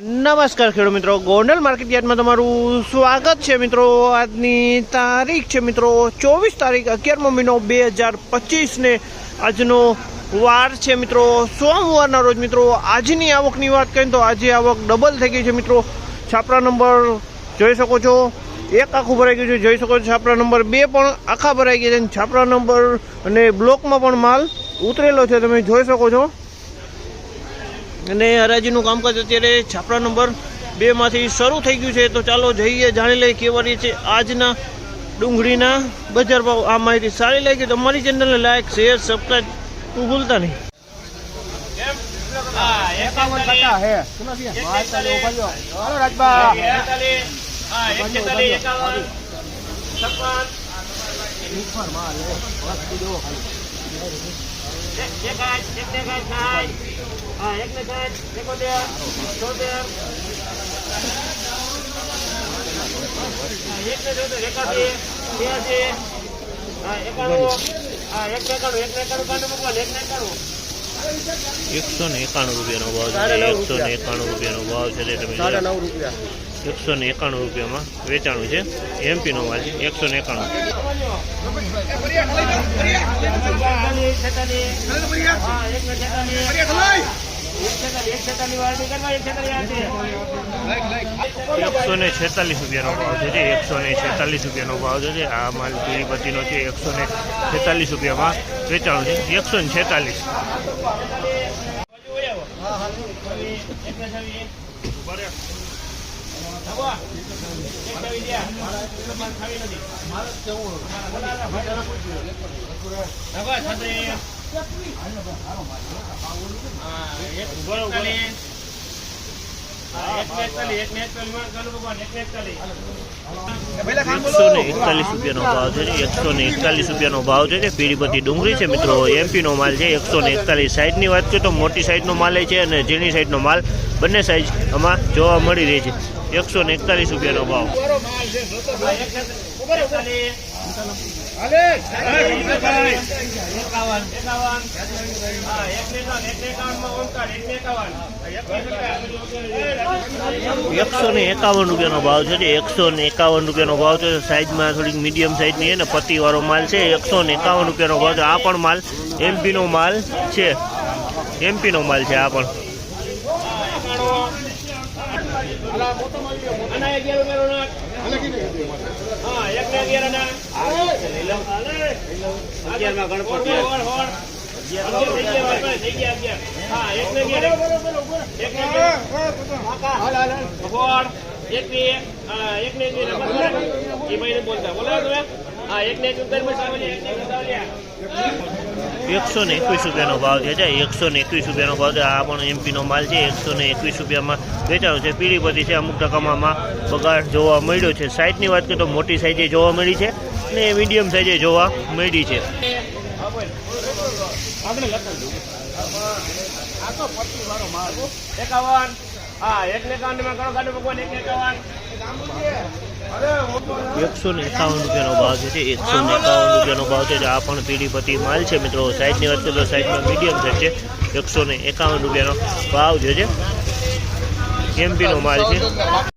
નમસ્કાર ખેડૂત મિત્રો. ગોંડલ માર્કેટ યાર્ડમાં તમારું સ્વાગત છે મિત્રો. આજની તારીખ છે મિત્રો ચોવીસ તારીખ અગિયારમો મહિનો બે હજાર પચીસને આજનો વાર છે મિત્રો. સોમવારના રોજ મિત્રો આજની આવકની વાત કરીએ તો આજે આવક ડબલ થઈ ગઈ છે મિત્રો. છાપરા નંબર જોઈ શકો છો. એક આખું ભરાઈ ગયું છે. જોઈ શકો છો છાપરા નંબર બે પણ આખા ભરાઈ ગયા છે. છાપરા નંબર અને બ્લોકમાં પણ માલ ઉતરેલો છે. તમે જોઈ શકો છો. અને હરાજીનું કામકાજ અત્યારે છાપરા નંબર બેમાંથી શરૂ થઈ ગયું છે. તો ચાલો જઈએ જાણી લઈએ કેવા રહી છે આજના ડુંગળીના બજાર ભાવ. આ માહિતી સારી લાગી તો અમારી ચેનલને લાઈક શેર સબસ્ક્રાઈબ તું ભૂલતા નહીં. એકાવન ટકા હે. ઊભા રહ્યો. હાલો રાજબા એકાણું હે. ખાલી. એકસો ને એકાણું રૂપિયાનો ભાવ છે એકસો ને એકાણું રૂપિયાનો ભાવ છે તમે એકસો ને એકાણું રૂપિયામાં વેચાણું છે એમપીનો માલ છે એકસો ને એકાણું એકસો ને છેતાલીસ રૂપિયાનો ભાવ છે જે એકસો ને છેતાલીસ રૂપિયાનો ભાવ છે જે આ માલ તિરુપતિનો છે એકસો ને છેતાલીસ રૂપિયામાં વેચાણો છે. એકસો ને છેતાલીસ. એકસો ને એકતાલીસ રૂપિયાનો ભાવ. છે એકસો એકતાલીસ રૂપિયાનો ભાવ છે પીળીપતિ ડુંગળી છે મિત્રો એમપીનો માલ છે એકસો ને એકતાલીસ સાઈઝની વાત કરીએ તો મોટી સાઈઝનો માલ છે અને ઝીણી સાઈઝનો માલ બંને સાઈઝ આમાં જોવા મળી રહી છે એકસો ને એકતાલીસ રૂપિયાનો ભાવ એકસો ને એકાવન રૂપિયાનો ભાવ છે એકસો ને એકાવન રૂપિયાનો ભાવ છે. સાઈઝમાં થોડીક મીડિયમ સાઈઝની અને પત્તીવાળો માલ છે. એકસો ને એકાવન રૂપિયાનો ભાવ છે. આ પણ માલ એમપીનો માલ છે. એમપીનો માલ છે આ પણ. આના અગિયાર અગિયાર ના હા એક ને અગિયાર ના અગિયારમાં ગણપતિ એક ને બોલતા બોલાવો તમે હા એક ને એક એકસો ને એકવીસ રૂપિયાનો ભાવ છે જે એકસો ને એકવીસ રૂપિયાનો ભાવ છે. આ પણ એમપીનો માલ છે. એકસો ને એકવીસ રૂપિયામાં વેચાણો છે. પીળીપતિ છે. અમુક ટકામાં પગાર જોવા મળ્યો છે. સાઈઝની વાત કરીએ તો મોટી સાઈઝે જોવા મળી છે અને મીડિયમ સાઈઝે જોવા મળી છે. હા, એક એકાવન કરો ગાડું ભગવાન, એક એકાવન. એકસો ને એકાવન રૂપિયાનો ભાવ છે એકસો ને એકાવન રૂપિયાનો ભાવ છે આ પણ પીડીપતિ માલ છે મિત્રો. સાઈઝની વાત કરીએ તો સાઈઝમાં મીડિયમ સાઈઝ છે. એકસો ને એકાવન રૂપિયાનો ભાવ જે છે. એમપીનો માલ છે.